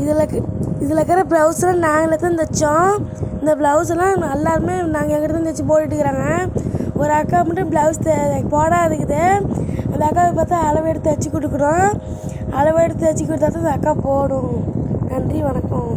இதில் இதில் இருக்கிற ப்ளவுஸ்லாம் நாங்களே தான் தைச்சோம் இந்த ப்ளவுஸ்லாம் எல்லாருமே நாங்கள் எங்கிட்ட தான் தைச்சி போட்டுட்டுக்கிறாங்க ஒரு அக்கா மட்டும் ப்ளவுஸ் போடாதுக்குது. அந்த அக்காவை பார்த்தா அளவு எடுத்து தைச்சி கொடுக்குறோம். அளவு எடுத்து தைச்சி கொடுத்தா தான் அந்த அக்கா போடும். நன்றி வணக்கம்.